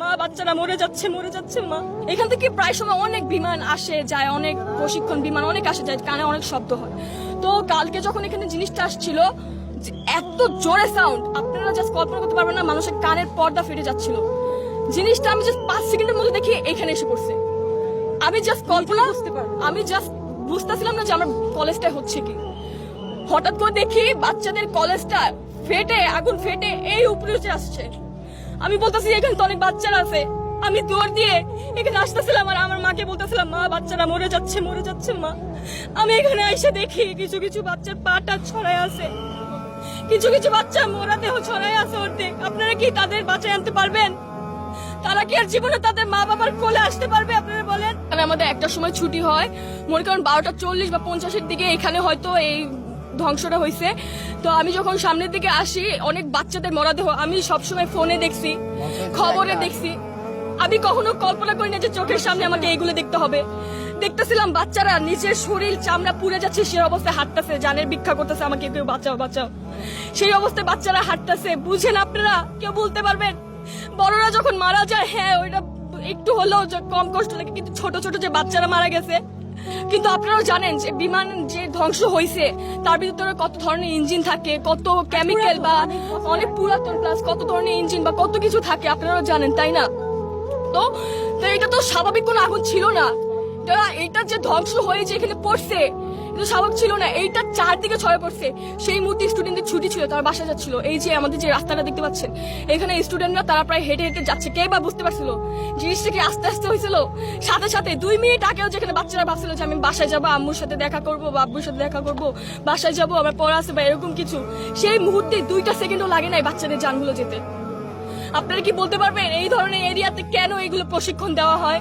মা, বাচ্চারা মরে যাচ্ছে মরে যাচ্ছে, মা। এখান থেকে প্রায় সময় অনেক বিমান আসে, যায়, অনেক প্রশিক্ষণ বিমান অনেক আসে, যায়, কানে অনেক শব্দ হয়। তো কালকে যখন এখানে জিনিসটা আসছিল এত জোরে সাউন্ড আপনারা জাস্ট কল্পনা করতে পারবেন না, মানুষের কানের পর্দা ফেটে যাচ্ছিল। জিনিসটা আমি জাস্ট পাঁচ সেকেন্ডের মধ্যে দেখি এখানে এসে পড়ছে। আমি জাস্ট কল্পনা বুঝতে পারি আমি জাস্ট বুঝতেছিলাম না যে আমার কলেজটা হচ্ছে কি। হঠাৎ করে দেখি বাচ্চাদের কলেজটা ফেটে, আগুন ফেটে এই উপরে আসছে। আমি বলতেছি, এখানে তো অনেক বাচ্চারা আছে। আমি দৌড় দিয়ে এখানে আসতেছিলাম আর আমার মাকে বলতেছিলাম, মা, বাচ্চারা মরে যাচ্ছে মরে যাচ্ছে, মা। আমি এখানে এসে দেখি কিছু কিছু বাচ্চার পাটা ছড়ায় আছে। কিছু কিছু বাচ্চা মোরা ছড়ায় আছে অর্ধেক। আপনারা কি তাদের বাঁচায় আনতে পারবেন? তারা কি আর জীবনে তাদের মা বাবার কোলে আসতে পারবে, আপনারা বলেন? আর আমাদের একটা সময় ছুটি হয়। মনে করেন বারোটা চল্লিশ বা পঞ্চাশের দিকে এখানে হয়তো এই ধ্বংসটা হয়েছে তো আমি যখন সামনের দিকে আসি অনেক বাচ্চাদের মরাদেহ আমি সবসময় ফোনে দেখছি খবরে দেখছি। আমি কখনো কল্পনা করি না যে চোখের সামনে আমাকে এইগুলো দেখতে হবে। দেখতেছিলাম বাচ্চারা নিজের শরীর চামড়া পুড়ে যাচ্ছে সেই অবস্থায় হাঁটতেছে জানের ভিক্ষা করতেছে আমাকে কেউ বাঁচাও বাঁচাও। সেই অবস্থায় বাচ্চারা হাঁটতেছে বুঝেন আপনারা কেউ বলতে পারবেন? বড়রা যখন মারা যায় হ্যাঁ ওইটা একটু হলেও কম কষ্ট লাগে কিন্তু ছোট ছোট যে বাচ্চারা মারা গেছে কিন্তু আপনারাও জানেন যে বিমান যে ধ্বংস হয়েছে তার ভিতরে কত ধরনের ইঞ্জিন থাকে, কত কেমিক্যাল বা অনেক পুরাতন প্লাস কত ধরনের ইঞ্জিন বা কত কিছু থাকে, আপনারাও জানেন, তাই না? তো এটা তো স্বাভাবিক কোনো আগুন ছিল না। এটা যে ধ্বংস হয়েছে এখানে পড়ছে এটা স্বাভাবিক ছিল না, এইটা চারদিকে ছড়ে পড়ছে। সেই মুহূর্তে স্টুডেন্টদের ছুটি ছিল, তারা বাসা যাচ্ছিল। এই যে আমাদের যে রাস্তাটা দেখতে পাচ্ছেন, এখানে স্টুডেন্টরা তারা প্রায় হেঁটে হেঁটে যাচ্ছে, কে বা বুঝতে পারছিল? জিনিসটা কি আস্তে আস্তে হয়েছিল? সাথে সাথে দুই মিনিট আগেও যেখানে বাচ্চারা ভাবছিল যে আমি বাসায় যাব, আম্মুর সাথে দেখা করব বা সাথে দেখা করব, বাসায় যাব, আমার পড়া আছে বা এরকম কিছু, সেই মুহূর্তে দুইটা সেকেন্ডও লাগে নাই বাচ্চাদের জানগুলো যেতে। আপনারা কি বলতে পারবেন, এই ধরনের এরিয়াতে কেন এগুলো প্রশিক্ষণ দেওয়া হয়?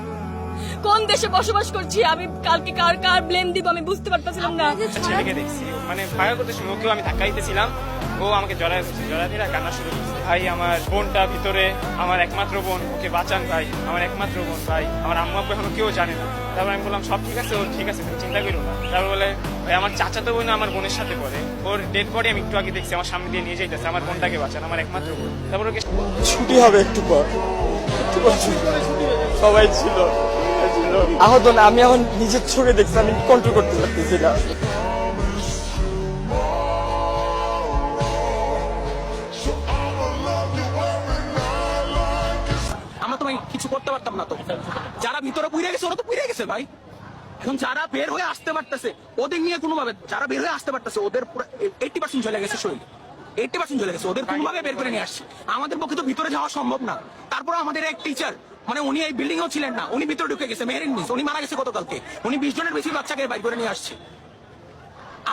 কোন দেশে বসবাস করছি আমি কালকে কার কার ব্লেম দিব আমি বুঝতে পারতেছিলাম না। ছেলেকে দেখছি। মানে ফায়ার করতে ওকেও আমি ধাক্কা দিতেছিলাম ও আমাকে জড়ায় করছে জড়ায় দিয়ে কান্না শুরু করছে। ভাই আমার বোনটা ভিতরে আমার একমাত্র বোন ওকে বাঁচান ভাই আমার একমাত্র বোন ভাই আমার আম্মু আব্বু এখনও কেউ জানে না। তারপর আমি বললাম সব ঠিক আছে ও ঠিক আছে তুমি চিন্তা করো না। তারপর বলে ভাই আমার চাচাতো বোন আমার বোনের সাথে পড়ে। ওর ডেড বডি আমি একটু আগে দেখছি আমার সামনে দিয়ে নিয়ে যাইতেছে আমার বোনটাকে বাঁচান আমার একমাত্র বোন। তারপর ওকে ছুটি হবে একটু পর। একটু পর সবাই ছিল। আহত না, আমি এখন নিজের চোখে দেখছি, আমি কন্ট্রোল করতে পারতেছি না। আমরা কিছু করতে পারতাম না যারা ভিতরে গেছে, ওরা তো গেছে ভাই। এখন যারা বের হয়ে আসতে পারতেছে, ওদের নিয়ে কোনোভাবে যারা বের হয়ে আসতে পারতেছে, ওদের পার্সেন্ট চলে গেছে শরীর। পার্সেন্ট চলে গেছে, ওদের বের করে নিয়ে আসছে। আমাদের পক্ষে তো ভিতরে যাওয়া সম্ভব না। তারপর আমাদের এক টিচার মানে উনি এই বিল্ডিং এও ছিলেন না। উনি ভিতরে ঢুকে গেছে, মেহেরিন মিস। উনি মারা গেছে গতকালকে। উনি বিশ জনের বেশি বাচ্চাকে বাইর করে নিয়ে আসছে।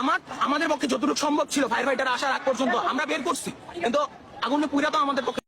আমার, আমাদের পক্ষে যতটুকু সম্ভব ছিল ফায়ার ফাইটার আসার আগ পর্যন্ত। আমরা বের করছি। কিন্তু আগুনে পুরা তো আমাদের পক্ষে